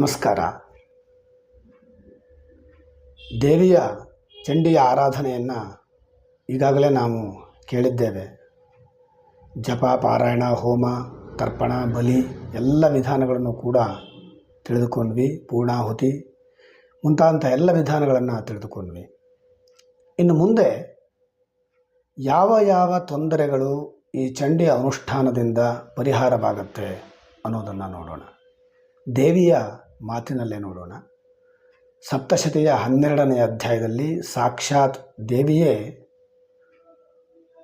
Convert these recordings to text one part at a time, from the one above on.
ನಮಸ್ಕಾರ. ದೇವಿಯ ಚಂಡಿಯ ಆರಾಧನೆಯನ್ನು ಈಗಾಗಲೇ ನಾವು ಕೇಳಿದ್ದೇವೆ. ಜಪ, ಪಾರಾಯಣ, ಹೋಮ, ತರ್ಪಣ, ಬಲಿ ಎಲ್ಲ ವಿಧಾನಗಳನ್ನು ಕೂಡ ತಿಳಿದುಕೊಂಡ್ವಿ, ಪೂರ್ಣಾಹುತಿ ಮುಂತಾದಂಥ ಎಲ್ಲ ವಿಧಾನಗಳನ್ನು ತಿಳಿದುಕೊಂಡ್ವಿ. ಇನ್ನು ಮುಂದೆ ಯಾವ ಯಾವ ತೊಂದರೆಗಳು ಈ ಚಂಡಿಯ ಅನುಷ್ಠಾನದಿಂದ ಪರಿಹಾರವಾಗುತ್ತೆ ಅನ್ನೋದನ್ನು ನೋಡೋಣ. ದೇವಿಯ ಮಾತಿನಲ್ಲೇ ನೋಡೋಣ. ಸಪ್ತಶತಿಯ ಹನ್ನೆರಡನೇ ಅಧ್ಯಾಯದಲ್ಲಿ ಸಾಕ್ಷಾತ್ ದೇವಿಯೇ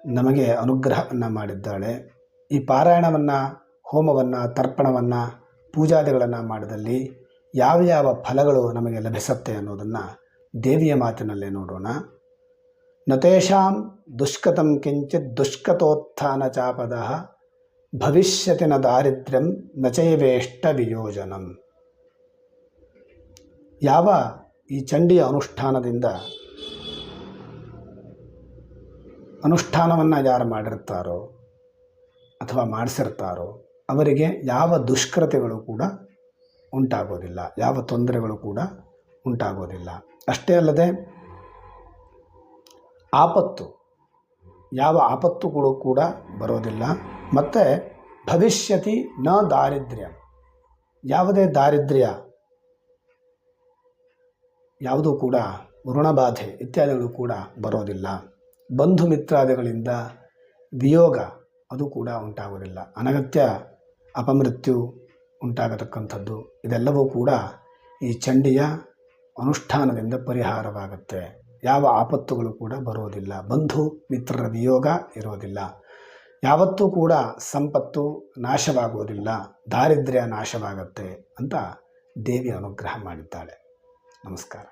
ನಮಗೆ ಅನುಗ್ರಹವನ್ನು ಮಾಡಿದ್ದಾಳೆ. ಈ ಪಾರಾಯಣವನ್ನು, ಹೋಮವನ್ನು, ತರ್ಪಣವನ್ನು, ಪೂಜಾದಿಗಳನ್ನು ಮಾಡಿದಲ್ಲಿ ಯಾವ ಯಾವ ಫಲಗಳು ನಮಗೆ ಲಭಿಸುತ್ತೆ ಅನ್ನೋದನ್ನು ದೇವಿಯ ಮಾತಿನಲ್ಲೇ ನೋಡೋಣ. ನತೇಷಾಂ ದುಷ್ಕತಂ ಕಿಂಚಿತ್ ದುಷ್ಕತೋತ್ಥಾನ ಚಾಪದ ಭವಿಷ್ಯತಿನ ದಾರಿದ್ರ್ಯಂ ನಚೈವೇಷ್ಟ ವಿಯೋಜನಂ. ಯಾವ ಈ ಚಂಡಿಯ ಅನುಷ್ಠಾನದಿಂದ ಅನುಷ್ಠಾನವನ್ನು ಯಾರು ಮಾಡಿರ್ತಾರೋ ಅಥವಾ ಮಾಡಿಸಿರ್ತಾರೋ ಅವರಿಗೆ ಯಾವ ದುಷ್ಕೃತ್ಯಗಳು ಕೂಡ ಉಂಟಾಗೋದಿಲ್ಲ, ಯಾವ ತೊಂದರೆಗಳು ಕೂಡ ಉಂಟಾಗೋದಿಲ್ಲ. ಅಷ್ಟೇ ಅಲ್ಲದೆ ಆಪತ್ತು, ಯಾವ ಆಪತ್ತುಗಳು ಕೂಡ ಬರೋದಿಲ್ಲ. ಮತ್ತು ಭವಿಷ್ಯತಿ ನ ದಾರಿದ್ರ್ಯ. ಯಾವುದೇ ದಾರಿದ್ರ್ಯ ಯಾವುದೂ ಕೂಡ ಋಣಬಾಧೆ ಇತ್ಯಾದಿಗಳು ಕೂಡ ಬರೋದಿಲ್ಲ. ಬಂಧು ಮಿತ್ರಾದಿಗಳಿಂದ ವಿಯೋಗ ಅದು ಕೂಡ ಉಂಟಾಗೋದಿಲ್ಲ ಅನಗತ್ಯ ಅಪಮೃತ್ಯು ಉಂಟಾಗತಕ್ಕಂಥದ್ದು. ಇದೆಲ್ಲವೂ ಕೂಡ ಈ ಚಂಡಿಯ ಅನುಷ್ಠಾನದಿಂದ ಪರಿಹಾರವಾಗುತ್ತೆ. ಯಾವ ಆಪತ್ತುಗಳು ಕೂಡ ಬರೋದಿಲ್ಲ. ಬಂಧು ಮಿತ್ರರ ವಿಯೋಗ ಇರೋದಿಲ್ಲ. ಯಾವತ್ತೂ ಕೂಡ ಸಂಪತ್ತು ನಾಶವಾಗುವುದಿಲ್ಲ. ದಾರಿದ್ರ್ಯ ನಾಶವಾಗುತ್ತೆ ಅಂತ ದೇವಿ ಅನುಗ್ರಹ ಮಾಡಿದ್ದಾಳೆ. ನಮಸ್ಕಾರ